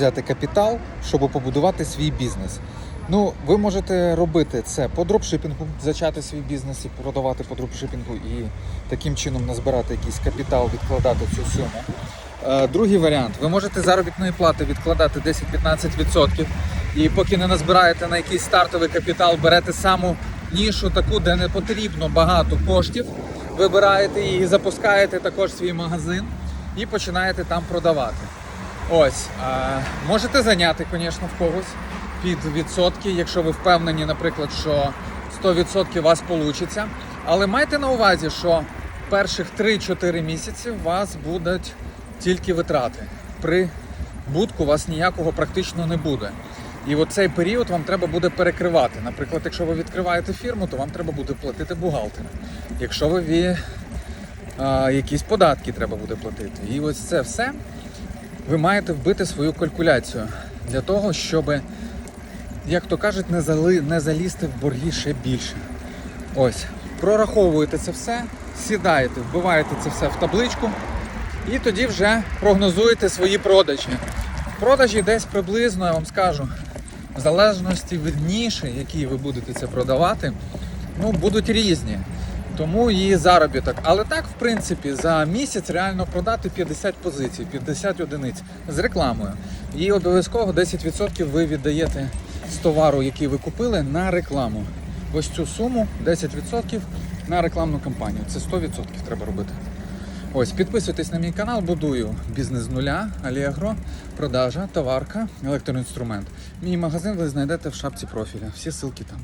взяти капітал, щоб побудувати свій бізнес. Ну, ви можете робити це по дропшипінгу, зачати свій бізнес і продавати по дропшипінгу і таким чином назбирати якийсь капітал, відкладати цю суму. Е, Другий варіант: ви можете заробітної плати відкладати 10-15%, і поки не назбираєте на якийсь стартовий капітал, берете саму нішу, таку, де не потрібно багато коштів, вибираєте її, запускаєте також свій магазин і починаєте там продавати. Ось, можете зайняти, звісно, в когось під відсотки, якщо ви впевнені, наприклад, що 100% у вас вийде. Але майте на увазі, що перших 3-4 місяці у вас будуть тільки витрати. При будку у вас ніякого практично не буде. І от цей період вам треба буде перекривати. Наприклад, якщо ви відкриваєте фірму, то вам треба буде платити бухгалтера. Якщо ви якісь податки треба буде платити. І ось це все ви маєте вбити свою калькуляцію для того, щоб, як то кажуть, не, зали, не залізти в борги ще більше. Ось, прораховуєте це все, сідаєте, вбиваєте це все в табличку і тоді вже прогнозуєте свої продажі. Продажі десь приблизно, я вам скажу, в залежності від ніші, які ви будете це продавати, ну, будуть різні. Тому і заробіток. Але так, в принципі, за місяць реально продати 50 позицій, 50 одиниць з рекламою. І обов'язково 10% ви віддаєте з товару, який ви купили, на рекламу. Ось цю суму 10% на рекламну кампанію. Це 100% треба робити. Ось, підписуйтесь на мій канал, будую бізнес з нуля, Аліагро, продажа, товарка, електроінструмент. Мій магазин ви знайдете в шапці профіля. Всі ссылки там.